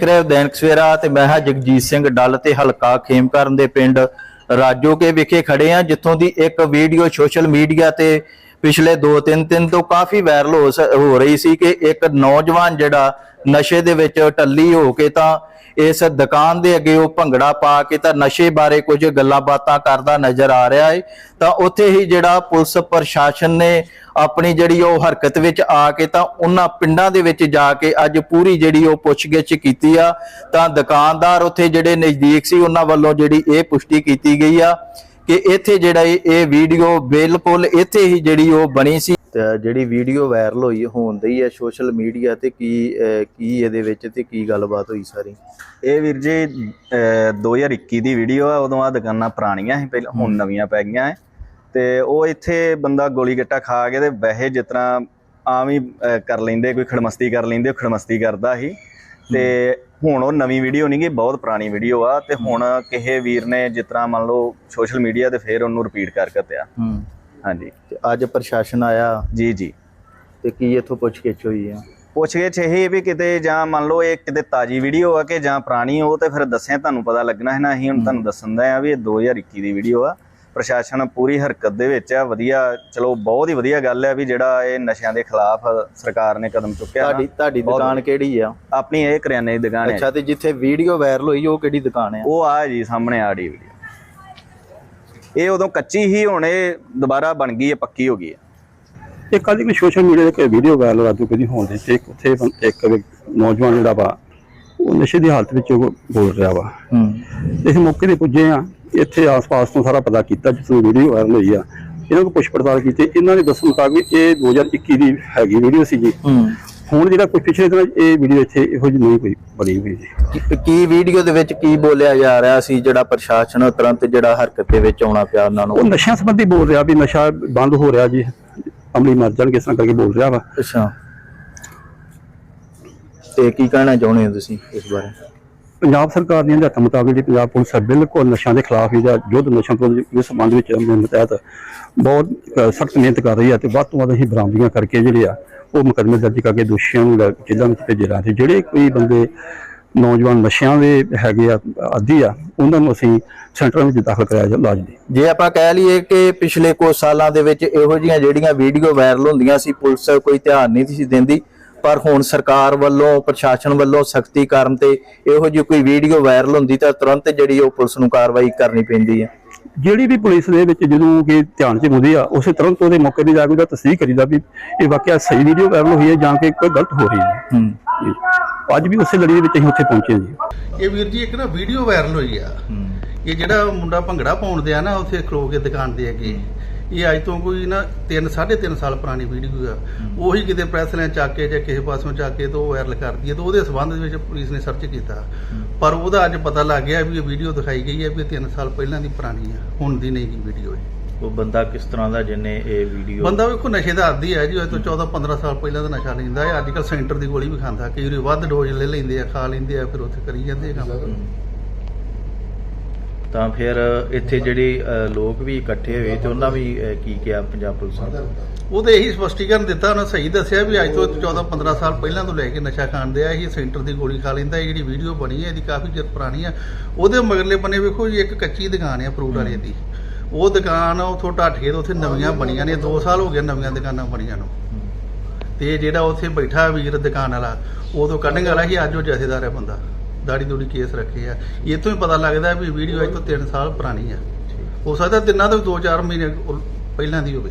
ਦੇਖ ਰਹੇ ਹੋ, ਦੈਨਿਕ ਸਵੇਰਾ ਤੇ ਮੈਂ ਹਾਂ ਜਗਜੀਤ ਸਿੰਘ ਡੱਲ ਤੇ ਹਲਕਾ ਖੇਮਕਰਨ ਦੇ ਪਿੰਡ ਰਾਜੋਕੇ ਵਿਖੇ ਖੜੇ ਆ ਜਿੱਥੋਂ ਦੀ ਇੱਕ ਵੀਡੀਓ ਸੋਸ਼ਲ ਮੀਡੀਆ ਤੇ ਪਿਛਲੇ 2-3 ਦਿਨ ਤੋਂ ਕਾਫੀ ਵਾਇਰਲ ਹੋ ਰਹੀ ਸੀ ਕਿ ਇੱਕ ਨੌਜਵਾਨ ਜਿਹੜਾ ਨਸ਼ੇ ਦੇ ਵਿੱਚ ਟੱਲੀ ਹੋ ਕੇ ਤਾਂ ਇਸ ਦੁਕਾਨ ਦੇ ਅੱਗੇ ਉਹ ਭੰਗੜਾ ਪਾ ਕੇ ਤਾਂ ਨਸ਼ੇ ਬਾਰੇ ਕੁਝ ਗੱਲਾਂ ਬਾਤਾਂ ਕਰਦਾ ਨਜ਼ਰ ਆ ਰਿਹਾ ਹੈ ਤਾਂ ਉੱਥੇ ਹੀ ਜਿਹੜਾ ਪੁਲਿਸ ਪ੍ਰਸ਼ਾਸਨ ਨੇ ਆਪਣੀ ਜਿਹੜੀ ਉਹ ਹਰਕਤ ਵਿੱਚ ਆ ਕੇ ਤਾਂ ਉਹਨਾਂ ਪਿੰਡਾਂ ਦੇ ਵਿੱਚ ਜਾ ਕੇ ਅੱਜ ਪੂਰੀ ਜਿਹੜੀ ਉਹ ਪੁੱਛਗਿੱਛ ਕੀਤੀ ਆ। ਤਾਂ ਦੁਕਾਨਦਾਰ ਉੱਥੇ ਜਿਹੜੇ ਨਜ਼ਦੀਕ ਸੀ ਉਹਨਾਂ ਵੱਲੋਂ ਜਿਹੜੀ ਇਹ ਪੁਸ਼ਟੀ ਕੀਤੀ ਗਈ ਆ। ਕਿ ਇੱਥੇ ਜਿਹੜਾ ਇਹ ਵੀਡੀਓ ਬਿਲਕੁਲ ਇੱਥੇ ਹੀ ਜਿਹੜੀ ਉਹ ਬਣੀ ਸੀ। ਤੇ ਜਿਹੜੀ ਵੀਡੀਓ ਵਾਇਰਲ ਹੋਈ ਹੋਣਦੀ ਹੈ ਸੋਸ਼ਲ ਮੀਡੀਆ ਤੇ ਕੀ ਕੀ ਇਹਦੇ ਵਿੱਚ ਤੇ ਕੀ ਗੱਲਬਾਤ ਹੋਈ ਸਾਰੀ? ਇਹ ਵੀਰ ਜੀ ਅਹ 2021 ਦੀ ਵੀਡੀਓ ਆ ਉਦੋਂ ਆ ਦੁਕਾਨਾਂ ਪੁਰਾਣੀਆਂ ਸੀ ਪਹਿਲਾਂ ਹੁਣ ਨਵੀਆਂ ਪੈ ਗਈਆਂ ਐ। ਤੇ ਉਹ ਇੱਥੇ ਬੰਦਾ ਗੋਲੀ ਗੱਟਾ ਖਾ ਕੇ ਤੇ ਵੈਸੇ ਜਿਸ ਤਰ੍ਹਾਂ ਆਮ ਹੀ ਕਰ ਲੈਂਦੇ ਕੋਈ ਖੜਮਸਤੀ ਕਰ ਲੈਂਦੇ ਖੜਮਸਤੀ ਕਰਦਾ ਸੀ। ਤੇ ਹੁਣ ਉਹ ਨਵੀਂ ਵੀਡੀਓ ਨਹੀਂ ਗੀ ਬਹੁਤ ਪੁਰਾਣੀ ਵੀਡੀਓ ਆ ਤੇ ਹੁਣ ਕਿਸੇ ਵੀਰ ਨੇ ਜਿਸ ਤਰ੍ਹਾਂ ਮੰਨ ਲਓ ਸੋਸ਼ਲ ਮੀਡੀਆ ਤੇ ਫੇਰ ਉਹਨੂੰ ਰਿਪੀਟ ਕਰ ਦਿੱਤਾ ਹੂੰ। ਹਾਂਜੀ। ਤੇ ਅੱਜ ਪ੍ਰਸ਼ਾਸਨ ਆਇਆ। ਜੀ ਜੀ। ਤੇ ਕੀ ਇੱਥੋਂ ਪੁੱਛਗਿੱਛ ਹੋਈ ਆ? ਪੁੱਛਗਿੱਛ ਇਹ ਵੀ ਕਿਤੇ ਜਾਂ ਮੰਨ ਲਓ ਇਹ ਕਿਤੇ ਤਾਜੀ ਵੀਡੀਓ ਆ ਕਿ ਜਾਂ ਪੁਰਾਣੀ ਉਹ ਤੇ ਫਿਰ ਦੱਸਿਆ ਤੁਹਾਨੂੰ ਪਤਾ ਲੱਗਣਾ ਹੈ ਨਾ ਅਸੀਂ ਹੁਣ ਤੁਹਾਨੂੰ ਦੱਸਣ ਦਾ ਆ ਵੀ ਇਹ 2021 ਦੀ ਵੀਡੀਓ ਆ। ਪ੍ਰਸ਼ਾਸਨ ਪੂਰੀ ਹਰਕਤ ਦੇ ਵਿੱਚ ਆ ਵਧੀਆ ਚਲੋ ਬਹੁਤ ਹੀ ਵਧੀਆ ਗੱਲ ਹੈ ਵੀ ਜਿਹੜਾ ਇਹ ਨਸ਼ਿਆਂ ਦੇ ਖਿਲਾਫ ਸਰਕਾਰ ਨੇ ਕਦਮ ਚੁੱਕਿਆ। ਤੁਹਾਡੀ ਤੁਹਾਡੀ ਦੁਕਾਨ ਕਿਹੜੀ ਆ? ਆਪਣੀ ਇਹ ਕਰਿਆਨੇ ਦੀ ਦੁਕਾਨ ਹੈ ਅੱਛਾ ਤੇ ਜਿੱਥੇ ਵੀਡੀਓ ਵਾਇਰਲ ਹੋਈ ਉਹ ਕਿਹੜੀ ਦੁਕਾਨ ਆ? ਉਹ ਆ ਜੀ ਸਾਹਮਣੇ ਆੜੀ ਵੀਡੀਓ ਇਹ ਉਦੋਂ ਕੱਚੀ ਹੀ ਹੁਣ ਇਹ ਦੁਬਾਰਾ ਬਣ ਗਈ ਹੈ ਪੱਕੀ ਹੋ ਗਈ ਹੈ ਇੱਕ ਅੱਜ ਇੱਕ ਸੋਸ਼ਲ ਮੀਡੀਆ ਤੇ ਵੀਡੀਓ ਵਾਇਰਲ ਰਾਜੂ ਕਦੀ ਹੋਣ ਦੇ ਤੇ ਇੱਕ ਉੱਥੇ ਇੱਕ ਨੌਜਵਾਨ ਜਿਹੜਾ ਵਾ ਉਹ ਨਸ਼ੇ ਦੀ ਹਾਲਤ ਵਿੱਚ ਉਹ ਬੋਲ ਰਿਹਾ ਵਾ। ਹੂੰ। ਤੇ ਅਸੀਂ ਮੌਕੇ ਤੇ ਪੁੱਜੇ ਆ ਇੱਥੇ ਆਸ-ਪਾਸ ਤੋਂ ਸਾਰਾ ਪਤਾ ਕੀਤਾ ਜਿਸ ਨੂੰ ਵੀਡੀਓ ਵਾਇਰਲ ਹੋਈ ਆ। ਇਹਨਾਂ ਨੂੰ ਪੁੱਛ ਪੜਤਾਲ ਕੀਤੀ। ਇਹਨਾਂ ਦੇ ਦੱਸਣ ਮੁਤਾਬਿਕ ਇਹ 2021 ਦੀ ਹੈਗੀ ਵੀਡੀਓ ਸੀ ਜੀ ਹੁਣ ਜਿਹੜਾ ਕੋਈ ਪਿਛਲੇ ਦਿਨ ਇਹ ਵੀਡੀਓ ਇੱਥੇ ਇਹੋ ਜਿਹੀ ਨਹੀਂ ਕੋਈ ਬਣੀ ਹੋਈ ਜੀ। ਕੀ- ਵੀਡੀਓ ਦੇ ਵਿੱਚ ਕੀ ਬੋਲਿਆ ਜਾ ਰਿਹਾ ਸੀ? ਜਿਹੜਾ ਪ੍ਰਸ਼ਾਸਨ ਤੁਰੰਤ ਜਿਹੜਾ ਹਰਕਤ ਦੇ ਵਿੱਚ ਆਉਣਾ ਪਿਆ ਉਹਨਾਂ ਉਹ ਨੂੰ ਨਸ਼ਿਆਂ ਸੰਬੰਧੀ ਬੋਲ ਰਿਹਾ ਵੀ ਨਸ਼ਾ ਬੰਦ ਹੋ ਰਿਹਾ ਜੀ। ਅਮਲੀ ਮਰ ਜਾਣਗੇ ਇਸ ਤਰ੍ਹਾਂ ਕਰਕੇ ਬੋਲ ਰਿਹਾ ਵਾ। ਅੱਛਾ। ਤੇ ਕੀ ਕਹਿਣਾ ਚਾਹੁੰਦੇ ਹੋ ਤੁਸੀਂ ਇਸ ਬਾਰੇ? ਪੰਜਾਬ ਸਰਕਾਰ ਦੀਆਂ ਹਦਾਇਤਾਂ ਮੁਤਾਬਕ ਜਿਹੜੀ ਪੰਜਾਬ ਪੁਲਿਸ ਹੈ ਬਿਲਕੁਲ ਨਸ਼ਿਆਂ ਦੇ ਖਿਲਾਫ ਹੀ ਜਾਂ ਯੁੱਧ ਨਸ਼ਿਆਂ ਤੋਂ ਇਸ ਸੰਬੰਧ ਵਿੱਚ ਮੁਹਿੰਮ ਤਹਿਤ ਬਹੁਤ ਸਖਤ ਮਿਹਨਤ ਕਰ ਰਹੀ ਹੈ ਤੇ ਵੱਧ ਤੋਂ ਵੱਧ ਅਸੀਂ ਬਰਾਮਦੀਆਂ ਕਰਕੇ ਜਿਹੜੇ ਆ, ਉਹ ਮੁਕੱਦਮੇ ਦਰਜ ਕਰਕੇ ਦੋਸ਼ੀਆਂ ਨੂੰ ਲੈ ਕੇ ਜੇਲ੍ਹਾਂ ਵਿੱਚ ਭੇਜੇ ਰਹੇ ਤੇ ਜਿਹੜੇ ਕੋਈ ਬੰਦੇ ਨੌਜਵਾਨ ਨਸ਼ਿਆਂ ਦੇ ਹੈਗੇ ਆ, ਆਦੀ ਆ, ਉਹਨਾਂ ਨੂੰ ਅਸੀਂ ਸੈਂਟਰਾਂ ਵਿੱਚ ਦਾਖਲ ਕਰਾਇਆ ਜਾ, ਇਲਾਜ ਜੇ ਆਪਾਂ ਕਹਿ ਲਈਏ ਕਿ ਪਿਛਲੇ ਕੁਝ ਸਾਲਾਂ ਦੇ ਵਿੱਚ ਇਹੋ ਜਿਹੀਆਂ ਜਿਹੜੀਆਂ ਵੀਡੀਓ ਵਾਇਰਲ ਹੁੰਦੀਆਂ ਸੀ, ਪੁਲਿਸ ਕੋਈ ਧਿਆਨ ਨਹੀਂ ਸੀ ਦਿੰਦੀ ਪਰ ਹੁਣ ਸਰਕਾਰ ਵੱਲੋਂ ਪ੍ਰਸ਼ਾਸਨ ਵੱਲੋਂ ਸਖਤੀ ਕਰਨ ਤੇ ਇਹੋ ਜਿਹੀ ਕੋਈ ਵੀਡੀਓ ਵਾਇਰਲ ਹੁੰਦੀ ਤਾਂ ਤੁਰੰਤ ਜਿਹੜੀ ਉਹ ਪੁਲਿਸ ਨੂੰ ਕਾਰਵਾਈ ਕਰਨੀ ਪੈਂਦੀ ਹੈ ਜਿਹੜੀ ਵੀ ਪੁਲਿਸ ਦੇ ਵਿੱਚ ਜਦੋਂ ਕਿ ਧਿਆਨ ਚ ਹੁੰਦੀ ਆ ਉਸੇ ਤੁਰੰਤ ਉਹਦੇ ਮੌਕੇ ਤੇ ਜਾ ਕੇ ਉਹਦਾ ਤਸਦੀਕ ਕਰੀਦਾ ਵੀ ਇਹ ਵਾਕਿਆ ਸਹੀ ਵੀਡੀਓ ਵਾਇਰਲ ਹੋਈ ਹੈ ਜਾਂ ਕਿ ਕੋਈ ਗਲਤ ਹੋ ਰਹੀ ਹੈ। ਅੱਜ ਵੀ ਉਸੇ ਲੜੀ ਦੇ ਵਿੱਚ ਅਸੀਂ ਉੱਥੇ ਪਹੁੰਚੇ ਜੀ। ਇਹ ਵੀਰ ਜੀ ਇੱਕ ਨਾ ਵੀਡੀਓ ਵਾਇਰਲ ਹੋਈ ਆ। ਇਹ ਜਿਹੜਾ ਮੁੰਡਾ ਭੰਗੜਾ ਪਾਉਣ ਦਿਆ ਨਾ ਉੱਥੇ ਖਲੋ ਕੇ ਦੁਕਾਨ ਦੇ ਅੱਗੇ ਇਹ ਅੱਜ ਤੋਂ ਕੋਈ ਨਾ 3 3.5 ਸਾਲ ਪੁਰਾਣੀ ਵੀਡੀਓ ਆ। ਉਹੀ ਕਿਤੇ ਪ੍ਰੈਸ ਨੇ ਚੱਕ ਕੇ ਜਾਂ ਕਿਸੇ ਪਾਸੋਂ ਚੱਕ ਕੇ ਤੋਂ ਵਾਇਰਲ ਕਰਦੀ ਹੈ ਤੇ ਉਹਦੇ ਸਬੰਧ ਵਿੱਚ ਪੁਲਿਸ ਨੇ ਸਰਚ ਕੀਤਾ। ਪਰ ਉਹਦਾ ਅੱਜ ਪਤਾ ਲੱਗ ਗਿਆ ਵੀ ਇਹ ਵੀਡੀਓ ਦਿਖਾਈ ਗਈ ਹੈ ਵੀ 3 ਸਾਲ ਪਹਿਲਾਂ ਦੀ ਪੁਰਾਣੀ ਆ। ਹੁਣ ਦੀ ਨਹੀਂ ਗੀ ਵੀਡੀਓ ਇਹ। ਉਹ ਬੰਦਾ ਕਿਸ ਤਰ੍ਹਾਂ ਦਾ ਜਿਹਨੇ ਇਹ ਵੀਡੀਓ ਬੰਦਾ ਵੇਖੋ ਨਸ਼ੇ ਦਾ ਆਦੀ ਹੈ ਜੀ ਉਹ ਤੋਂ 14 15 ਸਾਲ ਪਹਿਲਾਂ ਦਾ ਨਸ਼ਾ ਲੈਂਦਾ ਹੈ ਅੱਜ ਕੱਲ ਸੈਂਟਰ ਦੀ ਗੋਲੀ ਵੀ ਖਾਂਦਾ। ਕਈ ਵਾਰੀ ਵੱਧ ਡੋਜ਼ ਲੈ ਲੈਂਦੇ ਆ ਖਾ ਲੈਂਦੇ ਆ ਫਿਰ ਉੱਥੇ ਕਰੀ ਜਾਂਦੇ ਆ ਕੰਮ। ਤਾਂ ਫਿਰ ਇੱਥੇ ਜਿਹੜੇ ਲੋਕ ਵੀ ਇਕੱਠੇ ਹੋਏ ਤੇ ਉਹਨਾਂ ਵੀ ਕੀ ਕਿਹਾ ਪੰਜਾਬ ਪੁਲਿਸ ਨੇ? ਉਹਦੇ ਇਹੀ ਸਪਸ਼ਟੀਕਰਨ ਦਿੱਤਾ, ਉਹਨੇ ਸਹੀ ਦੱਸਿਆ ਵੀ ਅੱਜ ਤੋਂ 14 15 ਸਾਲ ਪਹਿਲਾਂ ਤੋਂ ਲੈ ਕੇ ਨਸ਼ਾ ਖਾਂਦੇ ਆ, ਇਹ ਸੈਂਟਰ ਦੀ ਗੋਲੀ ਖਾ ਲੈਂਦਾ, ਇਹ ਜਿਹੜੀ ਵੀਡੀਓ ਬਣੀ ਹੈ, ਇਹਦੀ ਕਾਫੀ ਚਿਰ ਪੁਰਾਣੀ ਆ। ਉਹਦੇ ਮਗਰਲੇ ਬੰਨੇ ਵੇਖੋ ਜੀ, ਇੱਕ ਕੱਚੀ ਦੁਕਾਨ ਆ ਫਰੂਟ ਵਾਲੇ ਦੀ। ਉਹ ਦੁਕਾਨ ਉਥੋਂ ਢੱਠ ਕੇ ਉੱਥੇ ਨਵੀਆਂ ਬਣੀਆਂ ਨੇ 2 ਸਾਲ ਹੋ ਗਏ ਨਵੀਆਂ ਦੁਕਾਨਾਂ ਬਣੀਆਂ ਨੂੰ। ਤੇ ਜਿਹੜਾ ਉੱਥੇ ਬੈਠਾ ਵੀਰ ਦੁਕਾਨ ਵਾਲਾ ਉਦੋਂ ਕੱਢਣ ਵਾਲਾ ਸੀ, ਅੱਜ ਉਹ ਜਥੇਦਾਰ ਹੈ ਬੰਦਾ। ਦਾੜੀ ਦੂੜੀ ਕੇਸ ਰੱਖੇ ਆ। ਇਤੋਂ ਹੀ ਪਤਾ ਲੱਗਦਾ ਵੀ ਵੀਡੀਓ ਅੱਜ ਤੋਂ 3 ਸਾਲ ਪੁਰਾਣੀ ਆ। ਹੋ ਸਕਦਾ ਤਿੰਨਾਂ ਤੋਂ 2-4 ਮਹੀਨੇ ਪਹਿਲਾਂ ਦੀ ਹੋਵੇ।